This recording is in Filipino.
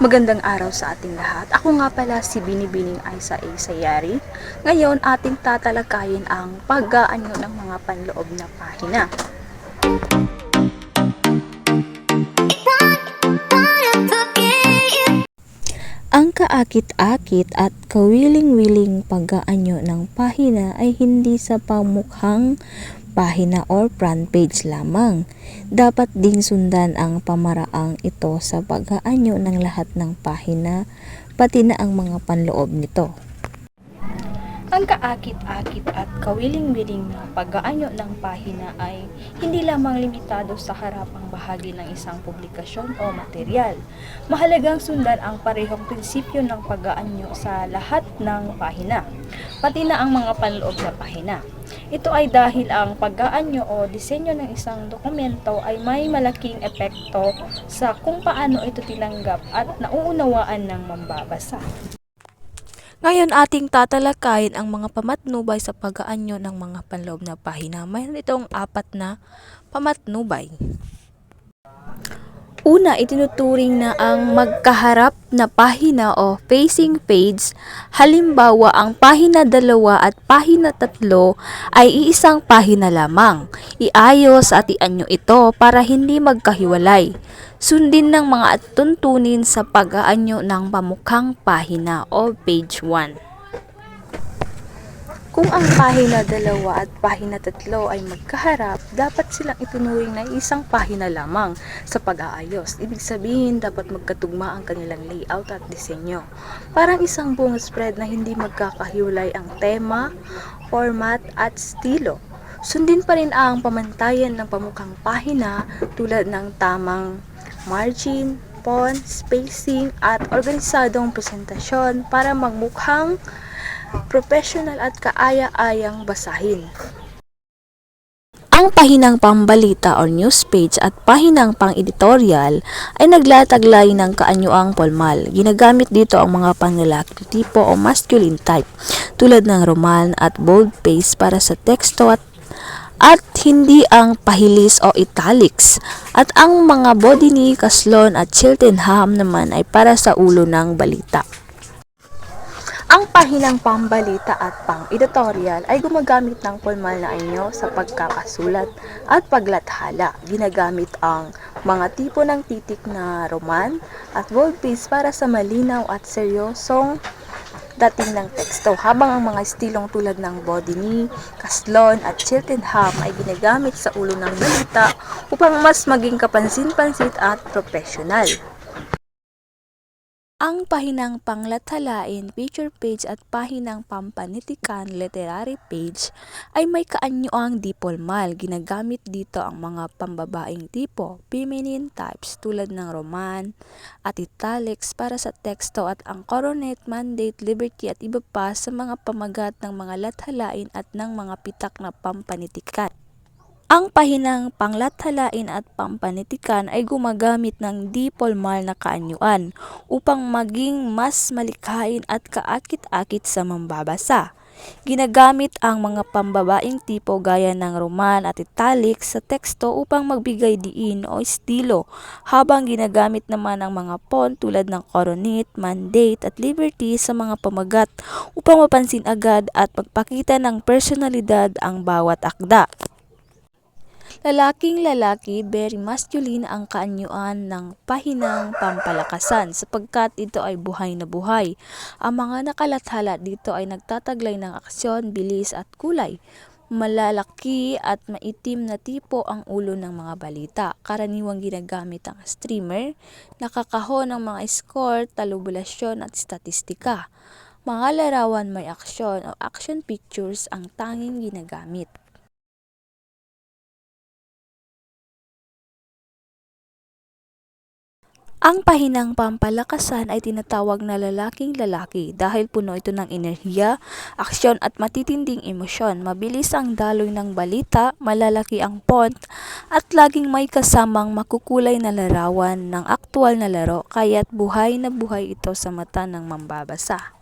Magandang araw sa ating lahat. Ako nga pala si Binibining Aisa A. Sayari. Ngayon ating tatalakayin ang pag-aanyo ng mga panloob na pahina. Kaakit-akit at kawiling-wiling pag-aanyo ng pahina ay hindi sa pamukhang pahina or front page lamang. Dapat ding sundan ang pamaraang ito sa pag-aanyo ng lahat ng pahina, pati na ang mga panloob nito. Ang kaakit-akit at kawiling-wiling na pag-aanyo ng pahina ay hindi lamang limitado sa harapang bahagi ng isang publikasyon o material. Mahalagang sundan ang parehong prinsipyo ng pag-aanyo sa lahat ng pahina, pati na ang mga panloob na pahina. Ito ay dahil ang pag-aanyo o disenyo ng isang dokumento ay may malaking epekto sa kung paano ito tinanggap at nauunawaan ng mambabasa. Ngayon ating tatalakayin ang mga pamatnubay sa pag-aanyo ng mga panloob na pahina. Mayroon itong apat na pamatnubay. Una, itinuturing na ang magkaharap na pahina o facing page. Halimbawa, ang pahina dalawa at pahina tatlo ay iisang pahina lamang. Iayos at ianyo ito para hindi magkahiwalay. Sundin ng mga tuntunin sa pag-aanyo ng pamukhang pahina o page 1. Kung ang pahina dalawa at pahina tatlo ay magkaharap, dapat silang itunuring na isang pahina lamang sa pag-aayos. Ibig sabihin, dapat magkatugma ang kanilang layout at disenyo. Parang isang buong spread na hindi magkakahiwalay ang tema, format at estilo. Sundin pa rin ang pamantayan ng pamukhang pahina tulad ng tamang margin, font, spacing at organisadong presentasyon para magmukhang professional at kaaya-ayang basahin. Ang pahinang pambalita or news page at pahinang pang-editorial ay naglataglayin ng kaanyuang polmal. Ginagamit dito ang mga panlalaki tipo o masculine type tulad ng roman at bold face para sa teksto at at hindi ang pahilis o italics. At ang mga body ni Kaslon at Chiltenham naman ay para sa ulo ng balita. Ang pahinang pambalita at pang-editorial ay gumagamit ng formal na anyo sa pagkakasulat at paglathala. Ginagamit ang mga tipo ng titik na roman at boldface para sa malinaw at seryosong dating ng teksto habang ang mga estilong tulad ng Bodini, Kaslon at Chiltenham ay ginagamit sa ulo ng balita upang mas maging kapansin-pansit at profesional. Ang pahinang panglathalain, picture page at pahinang pampanitikan, literary page ay may kaanyuang dipolmal. Ginagamit dito ang mga pambabaing tipo, feminine types tulad ng roman at italics para sa teksto at ang coronet, mandate, liberty at iba pa sa mga pamagat ng mga lathalain at ng mga pitak na pampanitikan. Ang pahinang panglathalain at pampanitikan ay gumagamit ng di-formal na kaanyuan upang maging mas malikhain at kaakit-akit sa mambabasa. Ginagamit ang mga pambabaing tipo gaya ng roman at italics sa teksto upang magbigay diin o estilo, habang ginagamit naman ang mga font tulad ng coronet, mandate at liberty sa mga pamagat upang mapansin agad at magpakita ng personalidad ang bawat akda. Lalaking lalaki, very masculine ang kaanyuan ng pahinang pampalakasan sapagkat ito ay buhay na buhay. Ang mga nakalathala dito ay nagtataglay ng aksyon, bilis at kulay. Malalaki at maitim na tipo ang ulo ng mga balita. Karaniwang ginagamit ang streamer, nakakahon ng mga score, talubulasyon at statistika. Mga larawan may aksyon o action pictures ang tanging ginagamit. Ang pahinang pampalakasan ay tinatawag na lalaking lalaki dahil puno ito ng enerhiya, aksyon at matitinding emosyon. Mabilis ang daloy ng balita, malalaki ang font, at laging may kasamang makukulay na larawan ng aktwal na laro kaya't buhay na buhay ito sa mata ng mambabasa.